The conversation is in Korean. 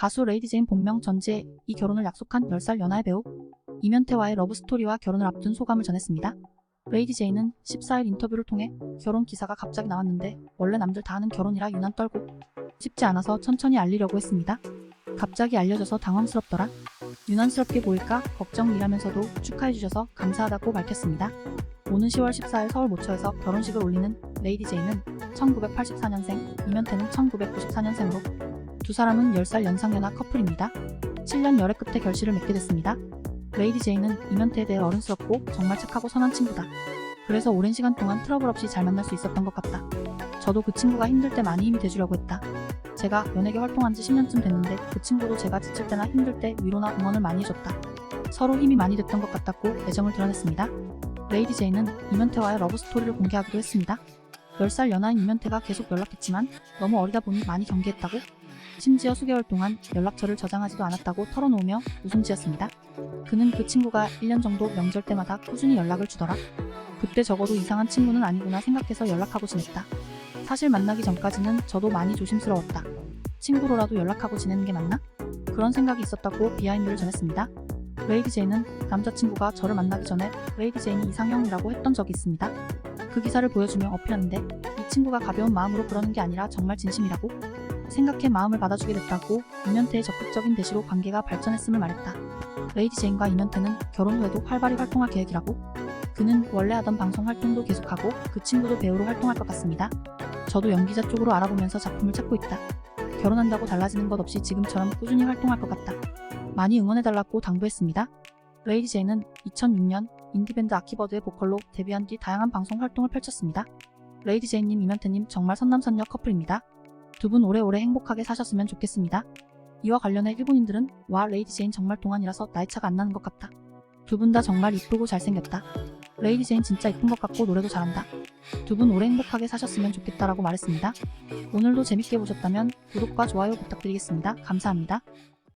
가수 레이디 제인 본명 전지의 이 결혼을 약속한 10살 연하의 배우 이면태와의 러브스토리와 결혼을 앞둔 소감을 전했습니다. 레이디 제인은 14일 인터뷰를 통해 결혼 기사가 갑자기 나왔는데 원래 남들 다 하는 결혼이라 유난 떨고 쉽지 않아서 천천히 알리려고 했습니다. 갑자기 알려져서 당황스럽더라. 유난스럽게 보일까 걱정이라면서도 축하해주셔서 감사하다고 밝혔습니다. 오는 10월 14일 서울 모처에서 결혼식을 올리는 레이디 제인은 1984년생, 이면태는 1994년생으로 두 사람은 10살 연상 연하 커플입니다. 7년 열애 끝에 결실을 맺게 됐습니다. 레이디 제인은 이면태에 대해 어른스럽고 정말 착하고 선한 친구다. 그래서 오랜 시간 동안 트러블 없이 잘 만날 수 있었던 것 같다. 저도 그 친구가 힘들 때 많이 힘이 돼주려고 했다. 제가 연예계 활동한 지 10년쯤 됐는데 그 친구도 제가 지칠 때나 힘들 때 위로나 응원을 많이 해줬다. 서로 힘이 많이 됐던 것 같았고 애정을 드러냈습니다. 레이디 제인은 이면태와의 러브 스토리를 공개하기도 했습니다. 10살 연하인 이면태가 계속 연락했지만 너무 어리다 보니 많이 경계했다고 심지어 수개월 동안 연락처를 저장하지도 않았다고 털어놓으며 웃음 지었습니다. 그는 그 친구가 1년 정도 명절 때마다 꾸준히 연락을 주더라. 그때 적어도 이상한 친구는 아니구나 생각해서 연락하고 지냈다. 사실 만나기 전까지는 저도 많이 조심스러웠다. 친구로라도 연락하고 지내는 게 맞나? 그런 생각이 있었다고 비하인드를 전했습니다. 레이디 제인은 남자친구가 저를 만나기 전에 레이디 제인이 이상형이라고 했던 적이 있습니다. 그 기사를 보여주며 어필하는데 이 친구가 가벼운 마음으로 그러는 게 아니라 정말 진심이라고 생각해 마음을 받아주게 됐다고 이면태의 적극적인 대시로 관계가 발전했음을 말했다. 레이디 제인과 이면태는 결혼 후에도 활발히 활동할 계획이라고 그는 원래 하던 방송 활동도 계속하고 그 친구도 배우로 활동할 것 같습니다. 저도 연기자 쪽으로 알아보면서 작품을 찾고 있다. 결혼한다고 달라지는 것 없이 지금처럼 꾸준히 활동할 것 같다. 많이 응원해달라고 당부했습니다. 레이디 제인은 2006년 인디밴드 아키버드의 보컬로 데뷔한 뒤 다양한 방송 활동을 펼쳤습니다. 레이디 제인님, 이면태님 정말 선남선녀 커플입니다. 두 분 오래오래 행복하게 사셨으면 좋겠습니다. 이와 관련해 일본인들은 와 레이디 제인 정말 동안이라서 나이 차가 안 나는 것 같다. 두 분 다 정말 이쁘고 잘생겼다. 레이디 제인 진짜 이쁜 것 같고 노래도 잘한다. 두 분 오래 행복하게 사셨으면 좋겠다라고 말했습니다. 오늘도 재밌게 보셨다면 구독과 좋아요 부탁드리겠습니다. 감사합니다.